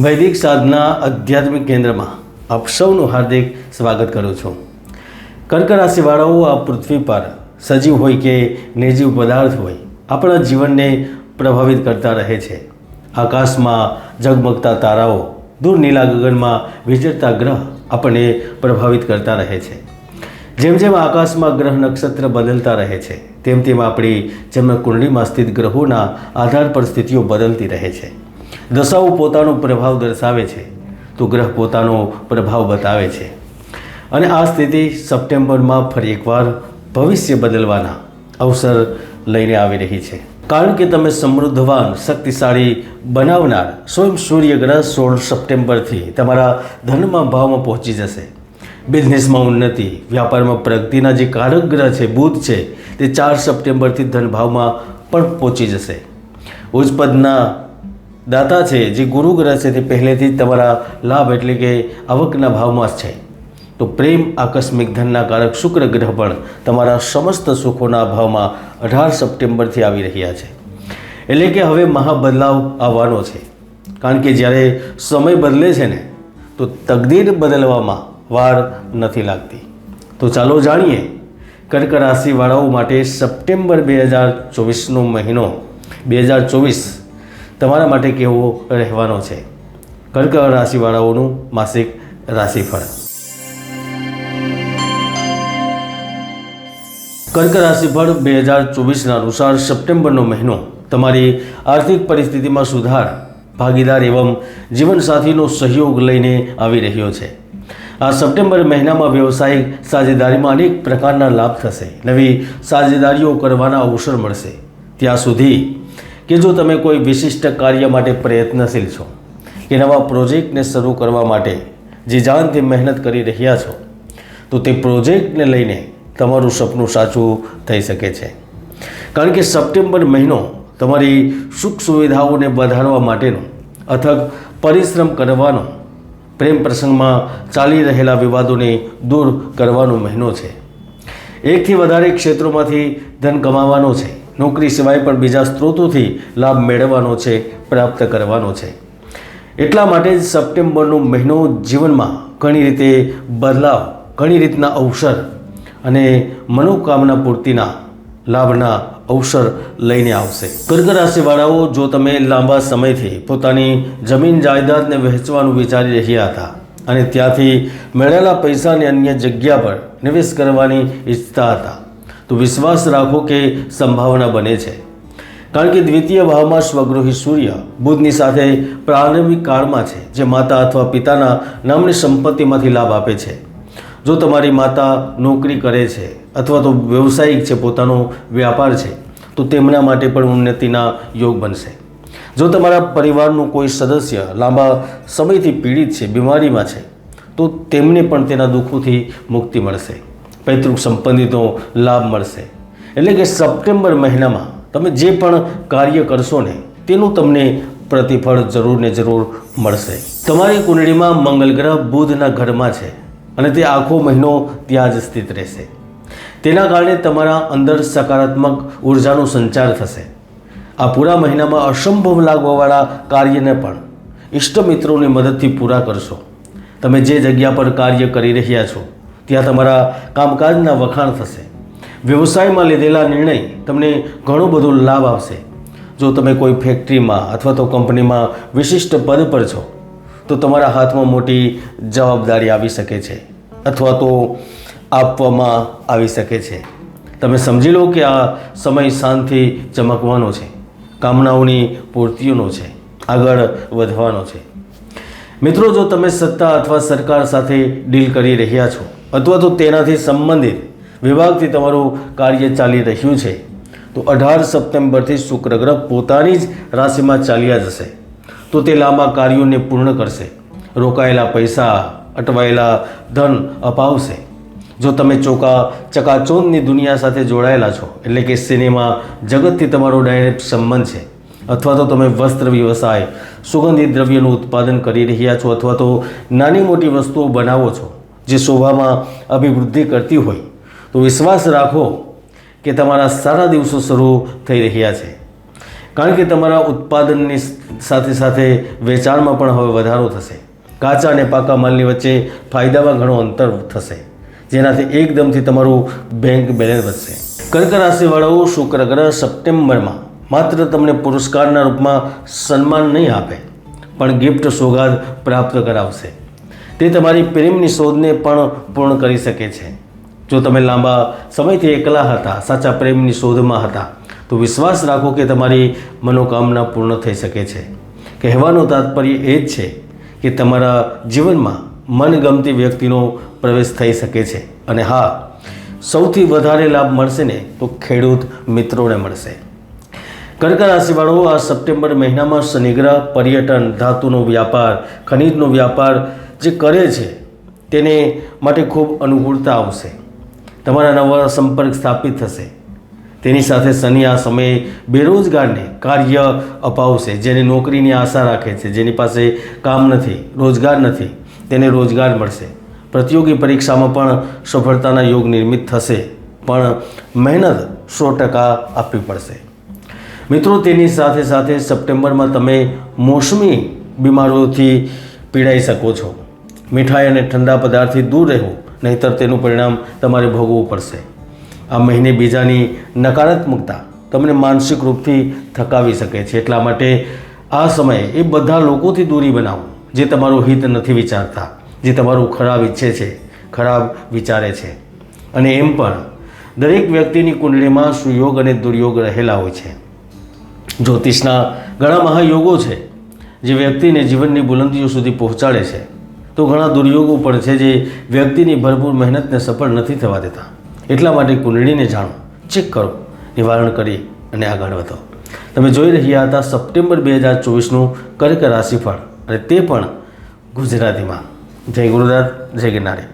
વૈદિક સાધના આધ્યાત્મિક કેન્દ્રમાં આપ સૌનું હાર્દિક સ્વાગત કરું છું. કર્ક રાશિવાળાઓ, આ પૃથ્વી પર સજીવ હોય કે નિર્જીવ પદાર્થ હોય, આપણા જીવનને પ્રભાવિત કરતા રહે છે. આકાશમાં ઝગમગતા તારાઓ, દૂર નીલા ગગનમાં વિચરતા ગ્રહ આપણને પ્રભાવિત કરતા રહે છે. જેમ જેમ આકાશમાં ગ્રહ નક્ષત્ર બદલતા રહે છે, તેમ તેમ આપણી જન્મકુંડળીમાં સ્થિત ગ્રહોના આધાર પર સ્થિતિઓ બદલતી રહે છે. દશાઓ પોતાનો પ્રભાવ દર્શાવે છે, તો ગ્રહ પોતાનો પ્રભાવ બતાવે છે. અને આ સ્થિતિ સપ્ટેમ્બરમાં ફરી એકવાર ભવિષ્ય બદલવાના અવસર લઈને આવી રહી છે. કારણ કે તમે સમૃદ્ધવાન, શક્તિશાળી બનાવનાર સ્વયં સૂર્ય ગ્રહ સોળ સપ્ટેમ્બરથી તમારા ધનમાં ભાવમાં પહોંચી જશે. બિઝનેસમાં ઉન્નતિ, વ્યાપારમાં પ્રગતિના જે કારક ગ્રહ છે, બુધ છે, તે ચાર સપ્ટેમ્બરથી ધનભાવમાં પણ પહોંચી જશે. ઉચ્ચપદના દાતા છે, જે ગુરુ ગ્રહ છે તે પહેલેથી જ તમારા લાભ એટલે કે આવકના ભાવમાં છે. તો પ્રેમ, આકસ્મિક ધનના કારક શુક્ર ગ્રહ પણ તમારા સમસ્ત સુખોના ભાવમાં અઢાર સપ્ટેમ્બરથી આવી રહ્યા છે. એટલે કે હવે મહાબદલાવ આવવાનો છે. કારણ કે જ્યારે સમય બદલે છે ને, તો તકદીર બદલવામાં વાર નથી લાગતી. તો ચાલો જાણીએ, કર્ક રાશિવાળાઓ માટે સપ્ટેમ્બર બે હજાર ચોવીસનો મહિનો, બે હજાર ચોવીસ તમારા માટે કેવો રહેવાનો છે? કર્ક રાશિવાળાઓનું માસિક રાશિફળ. કર્ક રાશિફળ બે હજાર ચોવીસના અનુસાર સપ્ટેમ્બરનો મહિનો તમારી આર્થિક પરિસ્થિતિમાં સુધાર, ભાગીદાર એવં જીવનસાથીનો સહયોગ લઈને આવી રહ્યો છે. આ સપ્ટેમ્બર મહિનામાં વ્યવસાયિક સાજેદારીમાં અનેક પ્રકારના લાભ થશે. નવી સાજેદારીઓ કરવાના અવસર મળશે. ત્યાં સુધી કે જો તમે કોઈ વિશિષ્ટ કાર્ય માટે પ્રયત્નશીલ છો, કે નવા પ્રોજેક્ટને શરૂ કરવા માટે જે જાનથી મહેનત કરી રહ્યા છો, તો તે પ્રોજેક્ટને લઈને તમારું સપનું સાચું થઈ શકે છે. કારણ કે સપ્ટેમ્બર મહિનો તમારી સુખ સુવિધાઓને વધારવા માટેનો અથક પરિશ્રમ કરવાનો, પ્રેમ પ્રસંગમાં ચાલી રહેલા વિવાદોને દૂર કરવાનો મહિનો છે. એકથી વધારે ક્ષેત્રોમાંથી ધન કમાવાનો છે. નોકરી સિવાય પણ બીજા સ્ત્રોતોથી લાભ મેળવવાનો છે, પ્રાપ્ત કરવાનો છે. એટલા માટે જ સપ્ટેમ્બરનો મહિનો જીવનમાં ઘણી રીતે બદલાવ, ઘણી રીતના અવસર અને મનોકામના પૂર્તિના લાભના અવસર લઈને આવશે. કર્ક રાશિવાળાઓ, જો તમે લાંબા સમયથી પોતાની જમીન જાયદાદને વહેંચવાનું વિચારી રહ્યા હતા અને ત્યાંથી મેળવેલા પૈસાને અન્ય જગ્યા પર નિવેશ કરવાની ઈચ્છતા હતા તો વિશ્વાસ રાખો કે સંભાવના બને છે. કારણ કે દ્વિતીય ભાવમાં સ્વગૃહી સૂર્ય બુધની સાથે પ્રારંભિક કાળમાં છે, જે માતા અથવા પિતાના નામની સંપત્તિમાંથી લાભ આપે છે. જો તમારી માતા નોકરી કરે છે અથવા તો વ્યવસાયિક છે, પોતાનો વ્યાપાર છે, તો તેમના માટે પણ ઉન્નતિના યોગ બનશે. જો તમારા પરિવારનું કોઈ સદસ્ય લાંબા સમયથી પીડિત છે, બીમારીમાં છે, તો તેમને પણ તેના દુઃખોથી મુક્તિ મળશે. પૈતૃક સંપત્તિનો લાભ મળશે. એટલે કે સપ્ટેમ્બર મહિનામાં તમે જે પણ કાર્ય કરશો ને, તેનું તમને પ્રતિફળ જરૂર ને જરૂર મળશે. તમારી કુંડળીમાં મંગલ ગ્રહ બુધના ઘરમાં છે અને તે આખો મહિનો ત્યાં જ સ્થિત રહેશે. તેના કારણે તમારા અંદર સકારાત્મક ઉર્જાનો સંચાર થશે. આ પૂરા મહિનામાં અસંભવ લાગવાવાળા કાર્યને પણ ઇષ્ટ મિત્રોની મદદથી પૂરા કરશો. તમે જે જગ્યા પર કાર્ય કરી રહ્યા છો ત્યાં તમારા કામકાજના વખાણ થશે. વ્યવસાયમાં લીધેલા નિર્ણય તમને ઘણો બધો લાભ આવશે. જો તમે કોઈ ફેક્ટરીમાં અથવા તો કંપનીમાં વિશિષ્ટ પદ પર છો, તો તમારા હાથમાં મોટી જવાબદારી આવી શકે છે અથવા તો આપવામાં આવી શકે છે. તમે સમજી લો કે આ સમય શાંતિ ચમકવાનો છે, કામનાઓની પૂર્તિઓનો છે, આગળ વધવાનો છે. મિત્રો, જો તમે સત્તા અથવા સરકાર સાથે ડીલ કરી રહ્યા છો અથવા તો તેનાથી સંબંધિત વિભાગથી તમારું કાર્ય ચાલી રહ્યું છે, તો અઢાર સપ્ટેમ્બરથી શુક્ર ગ્રહ પોતાની જ રાશિમાં ચાલ્યા જશે. તો તે લાંબા કાર્યોને પૂર્ણ કરશે. રોકાયેલા પૈસા, અટવાયેલા ધન અપાવશે. જો તમે ચોકા ચકાચોંદની દુનિયા સાથે જોડાયેલા છો, એટલે કે સિનેમા જગતથી તમારો ડાયરેક્ટ સંબંધ છે, અથવા તો તમે વસ્ત્ર વ્યવસાય, સુગંધિત દ્રવ્યનું ઉત્પાદન કરી રહ્યા છો, અથવા તો નાની મોટી વસ્તુઓ બનાવો છો જે શોભામાં અભિવૃદ્ધિ કરતી હોય, તો વિશ્વાસ રાખો કે તમારા સારા દિવસો શરૂ થઈ રહ્યા છે. કારણ કે તમારા ઉત્પાદનની સાથે સાથે વેચાણમાં પણ હવે વધારો થશે. કાચા અને પાકા માલની વચ્ચે ફાયદામાં ઘણો અંતર થશે, જેનાથી એકદમથી તમારું બેંક બેલેન્સ વધશે. કર્ક રાશિવાળાઓ શુક્ર ગ્રહ સપ્ટેમ્બરમાં માત્ર તમને પુરસ્કારના રૂપમાં સન્માન નહીં આપે, પણ ગિફ્ટ સોગાદ પ્રાપ્ત કરાવશે. તે તમારી પ્રેમની શોધને પણ પૂર્ણ કરી શકે છે. જો તમે લાંબા સમયથી એકલા હતા, સાચા પ્રેમની શોધમાં હતા, તો વિશ્વાસ રાખો કે તમારી મનોકામના પૂર્ણ થઈ શકે છે. કહેવાનો તાત્પર્ય એ જ છે કે તમારા જીવનમાં મનગમતી વ્યક્તિનો પ્રવેશ થઈ શકે છે. અને હા, સૌથી વધારે લાભ મળશે ને તો ખેડૂત મિત્રોને મળશે. કર્ક રાશિવાળાઓ આ સપ્ટેમ્બર મહિનામાં શનિગ્રહ, પર્યટન, ધાતુનો વ્યાપાર, ખનિજનો વ્યાપાર જે કરે છે, તેને માટે ખૂબ અનુકૂળતા આવશે. તમારા નવા સંપર્ક સ્થાપિત થશે. તેની સાથે શનિ આ સમયે બેરોજગારને કાર્ય અપાવશે, જેને નોકરીની આશા રાખે છે. જેની પાસે કામ નથી, રોજગાર નથી, તેને રોજગાર મળશે. પ્રતિયોગી પરીક્ષામાં પણ સફળતાના યોગ નિર્મિત થશે, પણ મહેનત સો ટકા આપવી પડશે. મિત્રો, તેની સાથે સાથે સપ્ટેમ્બરમાં તમે મોસમી બીમારીઓથી પીડાઈ શકો છો. મીઠાઈ અને ઠંડા પદાર્થથી દૂર રહેવું, નહીંતર તેનું પરિણામ તમારે ભોગવવું પડશે. આ મહિને બીજાની નકારાત્મકતા તમને માનસિક રૂપથી થકાવી શકે છે. એટલા માટે આ સમયે એ બધા લોકોથી દૂરી બનાવો, જે તમારું હિત નથી વિચારતા, જે તમારું ખરાબ ઈચ્છે છે, ખરાબ વિચારે છે. અને એમ પણ દરેક વ્યક્તિની કુંડળીમાં સુયોગ અને દુર્યોગ રહેલા હોય છે. જ્યોતિષના ઘણા મહાયોગો છે, જે વ્યક્તિને જીવનની બુલંદીઓ સુધી પહોંચાડે છે. તો ઘણા દુર્યોગો પણ છે જે વ્યક્તિની ભરપૂર મહેનતને સફળ નથી થવા દેતા. એટલા માટે કુંડળીને જાણો, ચેક કરો, નિવારણ કરી અને આગળ વધો. તમે જોઈ રહ્યા હતા સપ્ટેમ્બર બે હજાર ચોવીસનું કર્ક રાશિફળ અને તે પણ ગુજરાતીમાં. જય ગુરુદાસ જય ગિરનારી.